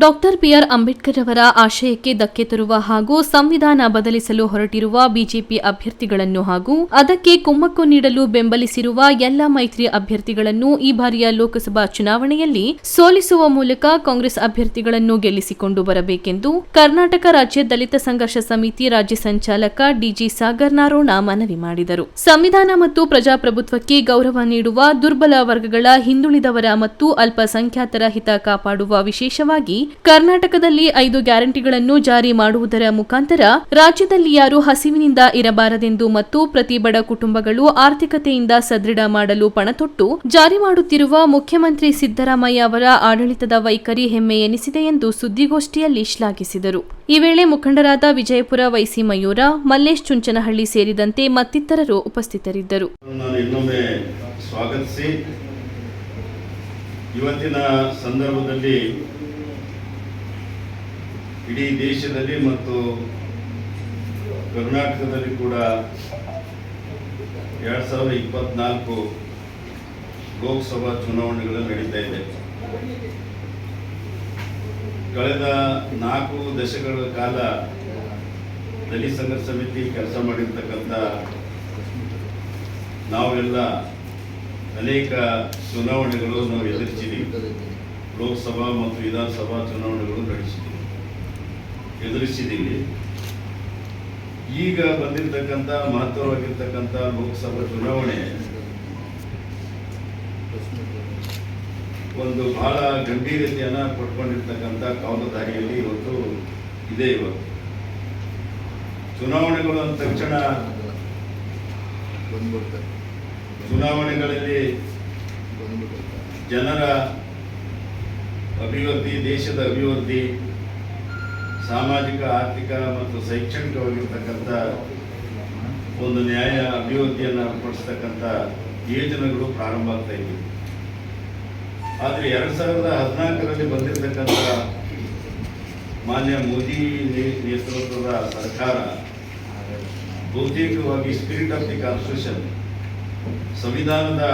Doctor B R Ambedkar ಅವರ ಆಶಯಕ್ಕೆ ಧಕ್ಕೆ ತರುವ ಹಾಗೂ ಸಂವಿಧಾನ ಬದಲಿಸಲು ಹೊರಟಿರುವ ಬಿಜೆಪಿ ಅಭ್ಯರ್ಥಿಗಳನ್ನು ಹಾಗೂ ಅದಕ್ಕೆ ಕುಮ್ಮಕ್ಕು ನೀಡಲು ಬೆಂಬಲಿಸಿರುವ ಎಲ್ಲ ಮೈತ್ರಿ ಅಭ್ಯರ್ಥಿಗಳನ್ನು ಈ ಬಾರಿಯ ಲೋಕಸಭಾ ಚುನಾವಣೆಯಲ್ಲಿ ಸೋಲಿಸುವ ಮೂಲಕ ಕಾಂಗ್ರೆಸ್ ಅಭ್ಯರ್ಥಿಗಳನ್ನು ಗೆಲ್ಲಿಸಿಕೊಂಡು ಬರಬೇಕೆಂದು ಕರ್ನಾಟಕ ರಾಜ್ಯ ದಲಿತ ಸಂಘರ್ಷ ಸಮಿತಿ ರಾಜ್ಯ ಸಂಚಾಲಕ ಡಿಜಿ ಸಾಗರ್ ನಾರೋಣ ಮನವಿ ಮಾಡಿದರು. ಸಂವಿಧಾನ ಮತ್ತು ಪ್ರಜಾಪ್ರಭುತ್ವಕ್ಕೆ ಗೌರವ ನೀಡುವ ದುರ್ಬಲ ವರ್ಗಗಳ ಹಿಂದುಳಿದವರ ಮತ್ತು ಅಲ್ಪಸಂಖ್ಯಾತರ ಹಿತ ಕಾಪಾಡುವ ವಿಶೇಷವಾಗಿ ಕರ್ನಾಟಕದಲ್ಲಿ ಐದು ಗ್ಯಾರಂಟಿಗಳನ್ನು ಜಾರಿ ಮಾಡುವುದರ ಮುಖಾಂತರ ರಾಜ್ಯದಲ್ಲಿ ಯಾರು ಹಸಿವಿನಿಂದ ಇರಬಾರದೆಂದು ಮತ್ತು ಪ್ರತಿ ಬಡ ಕುಟುಂಬಗಳು ಆರ್ಥಿಕತೆಯಿಂದ ಸದೃಢ ಮಾಡಲು ಪಣತೊಟ್ಟು ಜಾರಿ ಮಾಡುತ್ತಿರುವ ಮುಖ್ಯಮಂತ್ರಿ ಸಿದ್ದರಾಮಯ್ಯ ಅವರ ಆಡಳಿತದ ವೈಖರಿ ಹೆಮ್ಮೆ ಎನಿಸಿದೆ ಎಂದು ಸುದ್ದಿಗೋಷ್ಠಿಯಲ್ಲಿ ಶ್ಲಾಘಿಸಿದರು. ಈ ವೇಳೆ ಮುಖಂಡರಾದ ವಿಜಯಪುರ ವೈಸಿ ಮಯೂರ, ಮಲ್ಲೇಶ್ ಚುಂಚನಹಳ್ಳಿ ಸೇರಿದಂತೆ ಮತ್ತಿತರರು ಉಪಸ್ಥಿತರಿದ್ದರು. ಇವತ್ತಿನ ಸಂದರ್ಭದಲ್ಲಿ ಇಡೀ ದೇಶದಲ್ಲಿ ಮತ್ತು ಕರ್ನಾಟಕದಲ್ಲಿ ಕೂಡ ಎರಡು ಸಾವಿರದ ಇಪ್ಪತ್ನಾಲ್ಕು ಲೋಕಸಭಾ ಚುನಾವಣೆಗಳು ನಡೀತಾ ಇದೆ. ಕಳೆದ ನಾಲ್ಕು ದಶಕಗಳ ಕಾಲ ದಲಿತ ಸಂಘರ್ಷ ಸಮಿತಿ ಕೆಲಸ ಮಾಡಿರ್ತಕ್ಕಂಥ ನಾವೆಲ್ಲ ಅನೇಕ ಚುನಾವಣೆಗಳು ನಾವು ಎದುರಿಸಿದ್ದೀವಿ. ಲೋಕಸಭಾ ಮತ್ತು ವಿಧಾನಸಭಾ ಚುನಾವಣೆಗಳು ನಡೆಸಿದ್ದೀವಿ. ಎದುರಿಸಿದ್ದೀವಿ. ಈಗ ಬಂದಿರತಕ್ಕಂಥ ಮಹತ್ವವಾಗಿರ್ತಕ್ಕಂಥ ಲೋಕಸಭಾ ಚುನಾವಣೆ ಒಂದು ಬಹಳ ಗಂಭೀರತೆಯನ್ನು ಪಡ್ಕೊಂಡಿರ್ತಕ್ಕಂಥ ಕಾವಲುದಾರಿಯಲ್ಲಿ ಇವತ್ತು ಇದೆ ಇವತ್ತು. ಚುನಾವಣೆಗಳು ಅಂದ ತಕ್ಷಣ ಚುನಾವಣೆಗಳಲ್ಲಿ ಜನರ ಅಭಿವೃದ್ಧಿ, ದೇಶದ ಅಭಿವೃದ್ಧಿ ಸಾಮಾಜಿಕ, ಆರ್ಥಿಕ ಮತ್ತು ಶೈಕ್ಷಣಿಕವಾಗಿರ್ತಕ್ಕಂಥ ಒಂದು ನ್ಯಾಯ ಅಭಿವೃದ್ಧಿಯನ್ನು ಪಡಿಸ್ತಕ್ಕಂಥ ಯೋಜನೆಗಳು ಪ್ರಾರಂಭ ಆಗ್ತಾ ಇವೆ ಆದರೆ ಎರಡು ಸಾವಿರದ ಹದಿನಾಲ್ಕರಲ್ಲಿ ಬಂದಿರತಕ್ಕಂಥ ಮಾನ್ಯ ಮೋದಿ ನೇತೃತ್ವದ ಸರ್ಕಾರ ಬಹುತೇಕವಾಗಿ ಸ್ಪಿರಿಟ್ ಆಫ್ ದಿ ಕಾನ್ಸ್ಟಿಟ್ಯೂಷನ್ ಸಂವಿಧಾನದ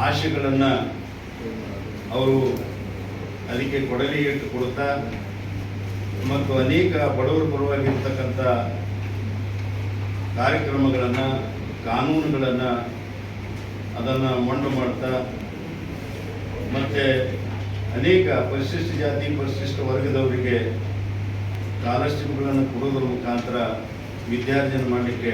ಆಶೆಗಳನ್ನು ಅವರು ಅದಕ್ಕೆ ಕೊಡಲಿ ಇಟ್ಟು ಕೊಡುತ್ತಾ ಮತ್ತು ಅನೇಕ ಬಡವರ ಪರವಾಗಿರ್ತಕ್ಕಂಥ ಕಾರ್ಯಕ್ರಮಗಳನ್ನು, ಕಾನೂನುಗಳನ್ನು ಅದನ್ನು ಮೊಂಡು ಮಾಡ್ತಾ, ಮತ್ತು ಅನೇಕ ಪರಿಶಿಷ್ಟ ಜಾತಿ, ಪರಿಶಿಷ್ಟ ವರ್ಗದವರಿಗೆ ಸ್ಕಾಲರ್ಶಿಪ್ಗಳನ್ನು ಕೊಡೋದ್ರ ಮುಖಾಂತರ ವಿದ್ಯಾರ್ಜನೆ ಮಾಡಲಿಕ್ಕೆ